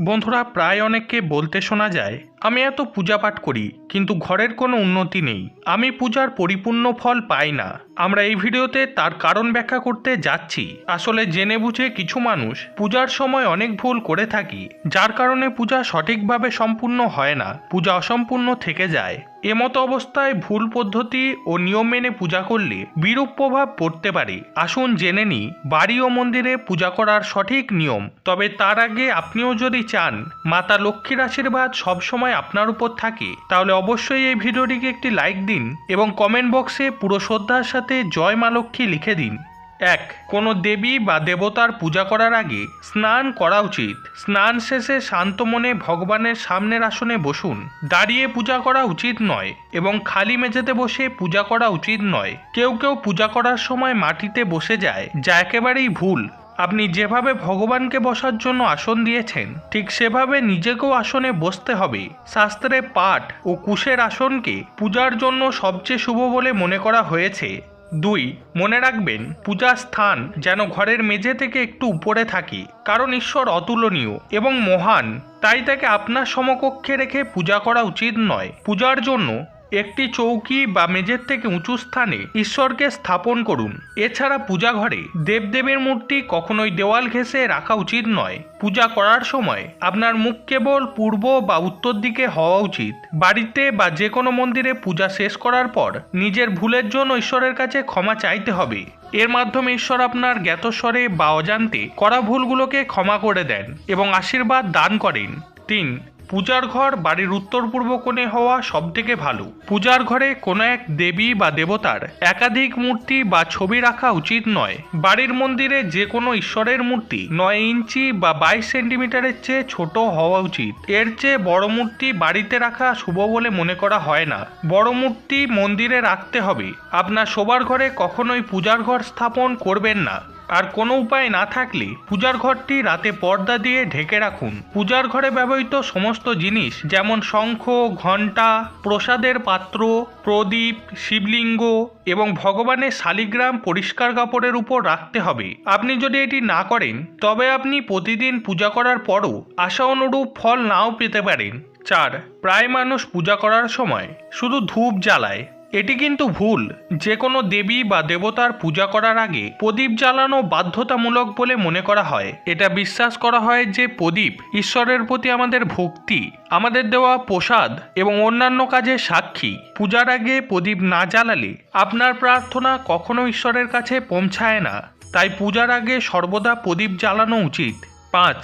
বন্ধুরা, প্রায় অনেককে বলতে শোনা যায়, আমি এত পূজা পাঠ করি, কিন্তু ঘরের কোনো উন্নতি নেই। আমি পূজার পরিপূর্ণ ফল পাই না। আমরা এই ভিডিওতে তার কারণ ব্যাখ্যা করতে যাচ্ছি। আসলে জেনে বুঝে কিছু মানুষ পূজার সময় অনেক ভুল করে থাকি, যার কারণে পূজা সঠিকভাবে সম্পূর্ণ হয় না, পূজা অসম্পূর্ণ থেকে যায়। এমতো অবস্থায় ভুল পদ্ধতি ও নিয়ম মেনে পূজা করলে বিরূপ প্রভাব পড়তে পারে। আসুন জেনে নিই, বাড়ি ও মন্দিরে পূজা করার সঠিক নিয়ম। তবে তার আগে আপনিও যদি চান, মাতা লক্ষ্মীর আশীর্বাদ সবসময় আপনার উপর থাকে, তাহলে অবশ্যই এই ভিডিওটিকে একটি লাইক দিন এবং কমেন্ট বক্সে পুরো শ্রদ্ধার সাথে জয় মা লক্ষ্মী লিখে দিন। এক, কোনো দেবী বা দেবতার পূজা করার আগে স্নান করা উচিত। স্নান শেষে শান্ত মনে ভগবানের সামনের আসনে বসুন। দাঁড়িয়ে পূজা করা উচিত নয় এবং খালি মেঝেতে বসে পূজা করা উচিত নয়। কেউ কেউ পূজা করার সময় মাটিতে বসে যায়, যা একেবারেই ভুল। আপনি যেভাবে ভগবানকে বসার জন্য আসন দিয়েছেন, ঠিক সেভাবে নিজেকেও আসনে বসতে হবে। শাস্ত্রে পাঠ ও কুশের আসনকে পূজার জন্য সবচেয়ে শুভ বলে মনে করা হয়েছে। দুই, মনে রাখবেন, পূজা স্থান যেন ঘরের মেঝে থেকে একটু উপরে থাকি, কারণ ঈশ্বর অতুলনীয় এবং মহান, তাই তাকে আপনার সমকক্ষে রেখে পূজা করা উচিত নয়। পূজার জন্য একটি চৌকি বা মেঝের থেকে উঁচু স্থানে ঈশ্বরকে স্থাপন করুন। এছাড়া পূজা ঘরে দেবদেবের মূর্তি কখনোই দেওয়াল ঘেঁষে রাখা উচিত নয়। পূজা করার সময় আপনার মুখ কেবল পূর্ব বা উত্তর দিকে হওয়া উচিত। বাড়িতে বা যে কোনো মন্দিরে পূজা শেষ করার পর নিজের ভুলের জন্য ঈশ্বরের কাছে ক্ষমা চাইতে হবে। এর মাধ্যমে ঈশ্বর আপনার জ্ঞাতস্বরে বা অজান্তে করা ভুলগুলোকে ক্ষমা করে দেন এবং আশীর্বাদ দান করেন। তিন পূজার ঘর বাড়ির উত্তর পূর্ব কোণে হওয়া সবথেকে ভালো। পূজার ঘরে কোনো এক দেবী বা দেবতার একাধিক মূর্তি বা ছবি রাখা উচিত নয়। বাড়ির মন্দিরে যে কোনো ঈশ্বরের মূর্তি নয় ইঞ্চি বা বাইশ সেন্টিমিটারের চেয়ে ছোট হওয়া উচিত। এর চেয়ে বড় মূর্তি বাড়িতে রাখা শুভ বলে মনে করা হয় না। বড় মূর্তি মন্দিরে রাখতে হবে। আপনার শোবার ঘরে কখনোই পূজার ঘর স্থাপন করবেন না। আর কোনো উপায় না থাকলে পূজার ঘরটি রাতে পর্দা দিয়ে ঢেকে রাখুন। পূজার ঘরে ব্যবহৃত সমস্ত জিনিস যেমন শঙ্খ, ঘণ্টা, প্রসাদের পাত্র, প্রদীপ, শিবলিঙ্গ এবং ভগবানের শালিগ্রাম পরিষ্কার কাপড়ের উপর রাখতে হবে। আপনি যদি এটি না করেন, তবে আপনি প্রতিদিন পূজা করার পরও আশা অনুরূপ ফল নাও পেতে পারেন। চার, প্রায় মানুষ পূজা করার সময় শুধু ধূপ জ্বালায়। এটি কিন্তু ভুল। যে কোনো দেবী বা দেবতার পূজা করার আগে প্রদীপ জ্বালানো বাধ্যতামূলক বলে মনে করা হয়। এটা বিশ্বাস করা হয় যে প্রদীপ ঈশ্বরের প্রতি আমাদের ভক্তি, আমাদের দেওয়া প্রসাদ এবং অন্যান্য কাজে সাক্ষী। পূজার আগে প্রদীপ না জ্বালালে আপনার প্রার্থনা কখনো ঈশ্বরের কাছে পৌঁছায় না। তাই পূজার আগে সর্বদা প্রদীপ জ্বালানো উচিত। পাঁচ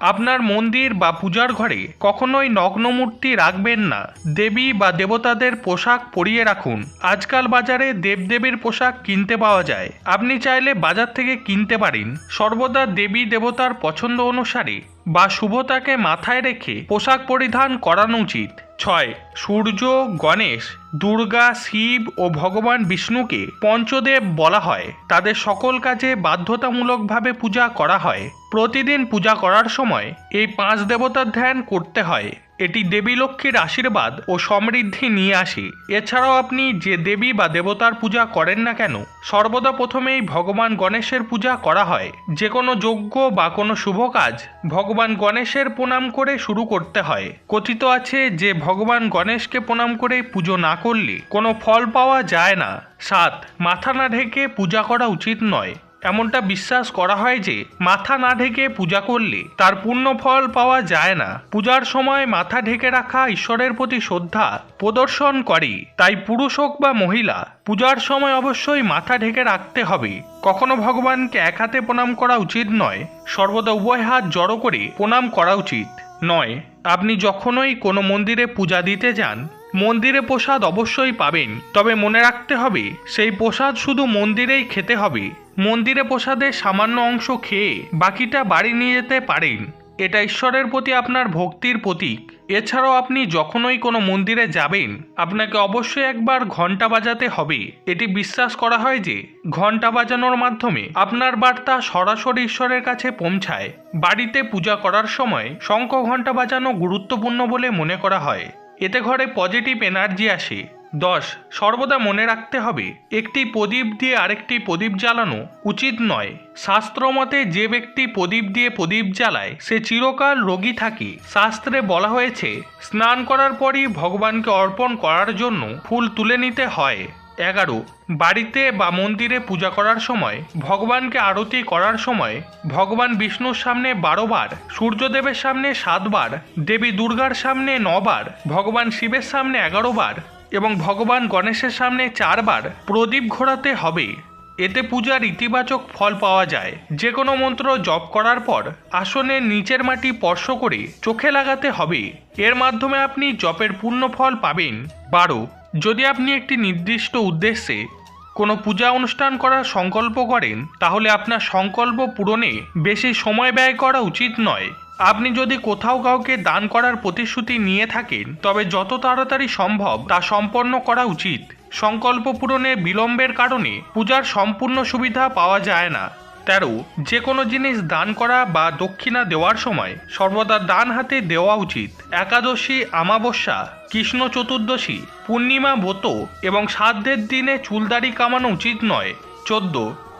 আপনার মন্দির বা পূজার ঘরে কখনোই নগ্ন মূর্তি রাখবেন না। দেবী বা দেবতাদের পোশাক পরিয়ে রাখুন। আজকাল বাজারে দেবদেবীর পোশাক কিনতে পাওয়া যায়। আপনি চাইলে বাজার থেকে কিনতে পারেন। সর্বদা দেবী দেবতার পছন্দ অনুসারে বা শুভতাকে মাথায় রেখে পোশাক পরিধান করানো উচিত। ছয়, সূর্য, গণেশ, দুর্গা, শিব ও ভগবান বিষ্ণুকে পঞ্চদেব বলা হয়। তাদের সকল কাজে বাধ্যতামূলকভাবে পূজা করা হয়। প্রতিদিন পূজা করার সময় এই পাঁচ দেবতার ধ্যান করতে হয়। এটি দেবী লক্ষ্মীর আশীর্বাদ ও সমৃদ্ধি নিয়ে আসে। এছাড়াও আপনি যে দেবী বা দেবতার পূজা করেন না কেন, সর্বদা প্রথমেই ভগবান গণেশের পূজা করা হয়। যে কোনো যজ্ঞ বা কোনো শুভ কাজ ভগবান গণেশের প্রণাম করে শুরু করতে হয়। কথিত আছে যে ভগবান গণেশকে প্রণাম করে পুজো না করলে কোনো ফল পাওয়া যায় না। সাত, মাথা না ঢেকে পূজা করা উচিত নয়। এমনটা বিশ্বাস করা হয় যে, মাথা না ঢেকে পূজা করলে তার পূর্ণ ফল পাওয়া যায় না। পূজার সময় মাথা ঢেকে রাখা ঈশ্বরের প্রতি শ্রদ্ধা প্রদর্শন করে। তাই পুরুষ হোক বা মহিলা, পূজার সময় অবশ্যই মাথা ঢেকে রাখতে হবে। কখনো ভগবানকে এক হাতে প্রণাম করা উচিত নয়, সর্বদা উভয় হাত জড়ো করে প্রণাম করা উচিত। নয়, আপনি যখনই কোনো মন্দিরে পূজা দিতে যান মন্দিরে প্রসাদ অবশ্যই পাবেন। তবে মনে রাখতে হবে, সেই প্রসাদ শুধু মন্দিরেই খেতে হবে। মন্দিরে প্রসাদের সামান্য অংশ খেয়ে বাকিটা বাড়ি নিয়ে যেতে পারেন। এটা ঈশ্বরের প্রতি আপনার ভক্তির প্রতীক। এছাড়াও আপনি যখনই কোনো মন্দিরে যাবেন, আপনাকে অবশ্যই একবার ঘণ্টা বাজাতে হবে। এটি বিশ্বাস করা হয় যে ঘণ্টা বাজানোর মাধ্যমে আপনার বার্তা সরাসরি ঈশ্বরের কাছে পৌঁছায়। বাড়িতে পূজা করার সময় শঙ্খ ঘণ্টা বাজানো গুরুত্বপূর্ণ বলে মনে করা হয়। এতে ঘরে পজিটিভ এনার্জি আসে। দশ, সর্বদা মনে রাখতে হবে, একটি প্রদীপ দিয়ে আরেকটি প্রদীপ জ্বালানো উচিত নয়। শাস্ত্রমতে যে ব্যক্তি প্রদীপ দিয়ে প্রদীপ জ্বালায়, সে চিরকাল রোগী থাকে। শাস্ত্রে বলা হয়েছে, স্নান করার পরই ভগবানকে অর্পণ করার জন্য ফুল তুলে নিতে হয়। এগারো, বাড়িতে বা মন্দিরে পূজা করার সময়, ভগবানকে আরতি করার সময়, ভগবান বিষ্ণুর সামনে বারো বার, সূর্যদেবের সামনে সাতবার দেবী দুর্গার সামনে নবার ভগবান শিবের সামনে এগারো বার এবং ভগবান গণেশের সামনে চারবার প্রদীপ ঘোরাতে হবে। এতে পূজার ইতিবাচক ফল পাওয়া যায়। যে কোনো মন্ত্র জপ করার পর আসনের নিচের মাটি স্পর্শ করে চোখে লাগাতে হবে। এর মাধ্যমে আপনি জপের পূর্ণ ফল পাবেন। বারো যদি আপনি একটি নির্দিষ্ট উদ্দেশ্যে কোনো পূজা অনুষ্ঠান করার সংকল্প করেন, তাহলে আপনার সংকল্প পূরণে বেশি সময় ব্যয় করা উচিত নয়। আপনি যদি কোথাও কাউকে দান করার প্রতিশ্রুতি নিয়ে থাকেন, তবে যত তাড়াতাড়ি সম্ভব তা সম্পন্ন করা উচিত। সংকল্প পূরণে বিলম্বের কারণে পূজার সম্পূর্ণ সুবিধা পাওয়া যায় না। তেরো, যে কোনো জিনিস দান করা বা দক্ষিণা দেওয়ার সময় সর্বদা ডান হাতে দেওয়া উচিত। একাদশী আমাবস্যা কৃষ্ণ চতুর্দশী, পূর্ণিমা ব্রত এবং সাধ্যের দিনে চুলদাড়ি কামানো উচিত নয়। চোদ্দ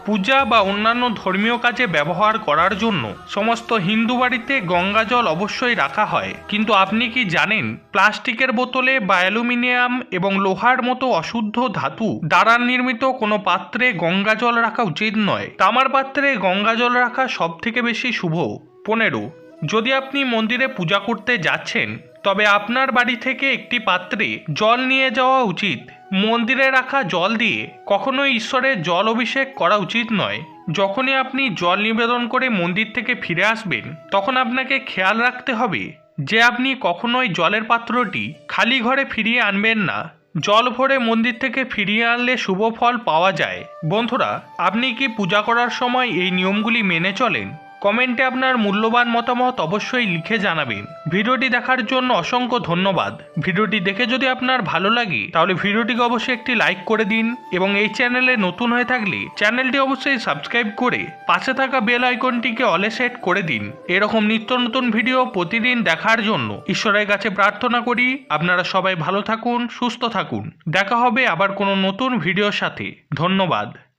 পূজা বা অন্যান্য ধর্মীয় কাজে ব্যবহার করার জন্য সমস্ত হিন্দু বাড়িতে গঙ্গা জল অবশ্যই রাখা হয়। কিন্তু আপনি কি জানেন, প্লাস্টিকের বোতলে বা অ্যালুমিনিয়াম এবং লোহার মতো অশুদ্ধ ধাতু দ্বারা নির্মিত কোনো পাত্রে গঙ্গা জল রাখা উচিত নয়। তামার পাত্রে গঙ্গা জল রাখা সব থেকে বেশি শুভ। পনেরো, যদি আপনি মন্দিরে পূজা করতে যাচ্ছেন, তবে আপনার বাড়ি থেকে একটি পাত্রে জল নিয়ে যাওয়া উচিত। মন্দিরে রাখা জল দিয়ে কখনোই ঈশ্বরের জল অভিষেক করা উচিত নয়। যখনই আপনি জল নিবেদন করে মন্দির থেকে ফিরে আসবেন, তখন আপনাকে খেয়াল রাখতে হবে যে আপনি কখনোই জলের পাত্রটি খালি ঘরে ফিরিয়ে আনবেন না। জল ভরে মন্দির থেকে ফিরিয়ে আনলে শুভ ফল পাওয়া যায়। বন্ধুরা, আপনি কি পূজা করার সময় এই নিয়মগুলি মেনে চলেন? কমেন্টে আপনার মূল্যবান মতামত অবশ্যই লিখে জানাবেন। ভিডিওটি দেখার জন্য অসংখ্য ধন্যবাদ। ভিডিওটি দেখে যদি আপনার ভালো লাগে, তাহলে ভিডিওটিকে অবশ্যই একটি লাইক করে দিন এবং এই চ্যানেলে নতুন হয়ে থাকলে চ্যানেলটি অবশ্যই সাবস্ক্রাইব করে পাশে থাকা বেল আইকনটিকে অলে সেট করে দিন। এরকম নিত্য নতুন ভিডিও প্রতিদিন দেখার জন্য ঈশ্বরের কাছে প্রার্থনা করি, আপনারা সবাই ভালো থাকুন, সুস্থ থাকুন। দেখা হবে আবার কোনো নতুন ভিডিওর সাথে। ধন্যবাদ।